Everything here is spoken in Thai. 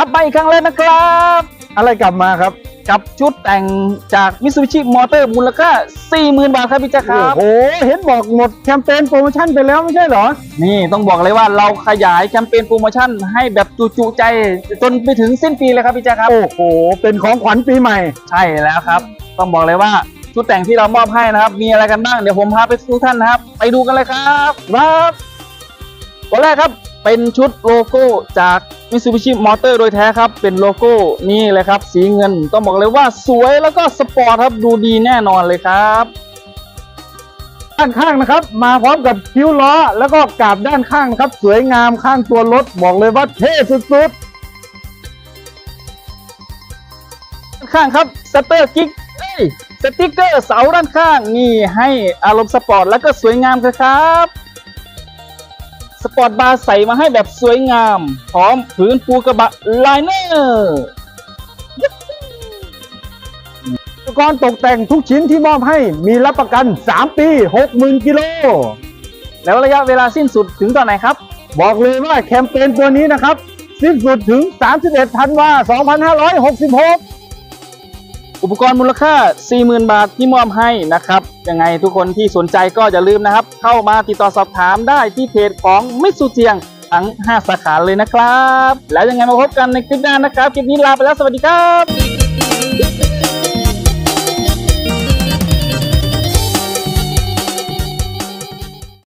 ลับมาอีกครั้งเลยนะครับ อะไรกลับมาครับกับชุดแต่งจาก Mitsubishi Motor มูลค่า 40,000 บาทครับพี่แจ๊คครับ โอ้โห เห็นบอกหมดแคมเปญโปรโมชั่นไปแล้วไม่ใช่เหรอ นี่ต้องบอกเลยว่าเราขยายแคมเปญโปรโมชั่นให้แบบจุๆใจ จนไปถึงสิ้นปีเลยครับพี่แจ๊คครับ โอ้โห เป็นของขวัญปีใหม่ ใช่แล้วครับ ต้องบอกเลยว่าชุดแต่งที่เรามอบให้นะครับ มีอะไรกันบ้าง เดี๋ยวผมพาไปทุกท่านนะครับ ไปดูกันเลยครับ ครับตัวแรกครับเป็นชุดโลโก้จาก Mitsubishi Motor โดยแท้ครับ เป็นโลโก้นี่เลยครับ สีเงินต้องบอกเลยว่าสวยแล้วก็สปอร์ตครับดูดีแน่นอนเลยครับด้านข้างนะครับ มาพร้อมกับคิ้วล้อ แล้วก็กาบด้านข้างครับ สวยงามข้างตัวรถบอกเลยว่าเท่สุดๆข้างครับสเตอร์กิ๊กสติกเกอร์เสาด้านข้างนี่ให้อารมณ์สปอร์ตแล้วก็สวยงามเลยครับ สปอร์ตบาร์ใส่มาให้แบบสวยงาม พร้อมพื้นปูกระบะไลเนอร์ๆอุปกรณ์ตกแต่งทุกชิ้นที่มอบให้มีรับประกัน 3 ปี 60,000 กิโล แล้วระยะเวลาสิ้นสุดถึงตอนไหนครับ บอกเลยว่าแคมเปญตัวนี้นะครับ สิ้นสุดถึง 31 ธันวา 2566 อุปกรณ์มูลค่า 40,000 บาทที่มอบให้นะครับยังไงทุกคนที่สนใจก็อย่าลืมนะครับ เข้ามาติดต่อสอบถามได้ที่เพจของมิตซูเจียงทั้ง 5 สาขาเลยนะครับ แล้วยังไงมาพบกันในคลิปหน้านะครับ คลิปนี้ลาไปแล้วสวัสดีครับ